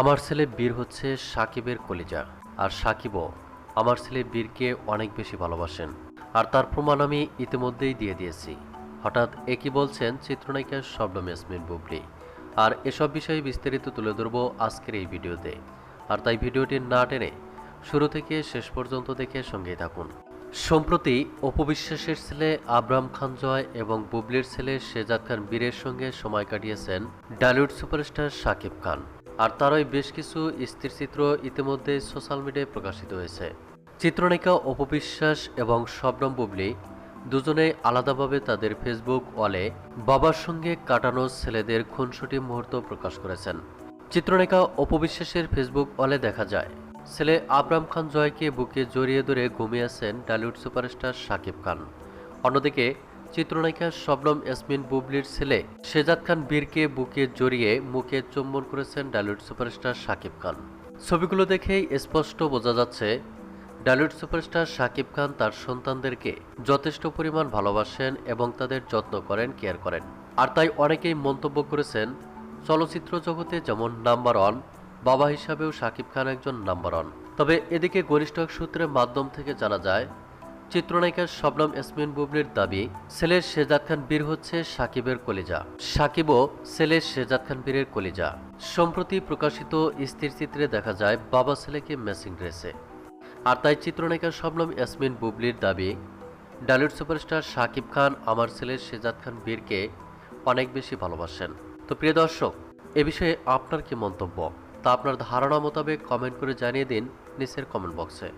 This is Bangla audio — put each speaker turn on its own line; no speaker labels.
আমার ছেলে বীর হচ্ছে সাকিবের কলিজা, আর সাকিবও আমার ছেলে বীরকে অনেক বেশি ভালোবাসেন। আর তার প্রমাণ আমি ইতিমধ্যেই দিয়ে দিয়েছি। হঠাৎ একই বলছেন চিত্রনায়িকা শবনম ইয়াসমিন বুবলি। আর এসব বিষয়ে বিস্তারিত তুলে ধরবো আজকের এই ভিডিওতে। আর তাই ভিডিওটি না টেনে শুরু থেকে শেষ পর্যন্ত দেখে সঙ্গেই থাকুন। সম্প্রতি অপবিশ্বাসের ছেলে আবরাম খান জয় এবং বুবলির ছেলে শেজাদ খান বীরের সঙ্গে সময় কাটিয়েছেন ডালিউড সুপারস্টার শাকিব খান। আর তারই বেশ কিছু স্থিরচিত্র ইতিমধ্যে সোশ্যাল মিডিয়ায় প্রকাশিত হয়েছে। চিত্রনায়িকা অপবিশ্বাস এবং শবনম বুবলি দুজনেই আলাদাভাবে তাদের ফেসবুক ওয়ালে বাবার সঙ্গে কাটানো ছেলেদের খুনসুটি মুহূর্ত প্রকাশ করেছেন। চিত্রনায়িকা অপবিশ্বাসের ফেসবুক ওয়ালে দেখা যায়, ছেলে আবরাম খান জয়কে বুকে জড়িয়ে ধরে ঘুমিয়ে আছেন ডালিউড সুপারস্টার শাকিব খান। অন্যদিকে চিত্রনায়িকা শবনম ইয়াসমিন বুবলির ছেলে শেজাদ খান বীরকে বুকে জড়িয়ে মুখে চুম্বন করেছেন ডালিউড সুপারস্টার শাকিব খান। ছবিগুলো দেখেই স্পষ্ট বোঝা যাচ্ছে, ডালিউড সুপারস্টার শাকিব খান তার সন্তানদেরকে যথেষ্ট পরিমাণ ভালোবাসেন এবং তাদের যত্ন করেন, কেয়ার করেন। আর তাই অনেকেই মন্তব্য করেছেন, চলচ্চিত্র জগতে যেমন নাম্বার ওয়ান, বাবা হিসাবেও শাকিব খান একজন নাম্বার ওয়ান। তবে এদিকে ঘনিষ্ঠ সূত্রের মাধ্যম থেকে জানা যায় চিত্রনায়িকা শবনম ইয়াসমিন বুবলির দাবি ছেলের শেজাদ খান বীর হচ্ছে সাকিবের কলিজা। সাকিবও ছেলের শেজাদ খান বীরের কলিজা। সম্প্রতি প্রকাশিত স্থির চিত্রে দেখা যায়, বাবা ছেলেকে ম্যাচিং ড্রেসে। আর তাই চিত্রনায়িকা শবনম ইয়াসমিন বুবলির দাবি, ডালিউড সুপারস্টার শাকিব খান আমার ছেলের শেজাদ খান বীরকে অনেক বেশি ভালোবাসেন। তো প্রিয় দর্শক, এ বিষয়ে আপনার কি মন্তব্য? তা আপনার ধারণা মোতাবেক কমেন্ট করে জানিয়ে দিন নিচের কমেন্ট বক্সে।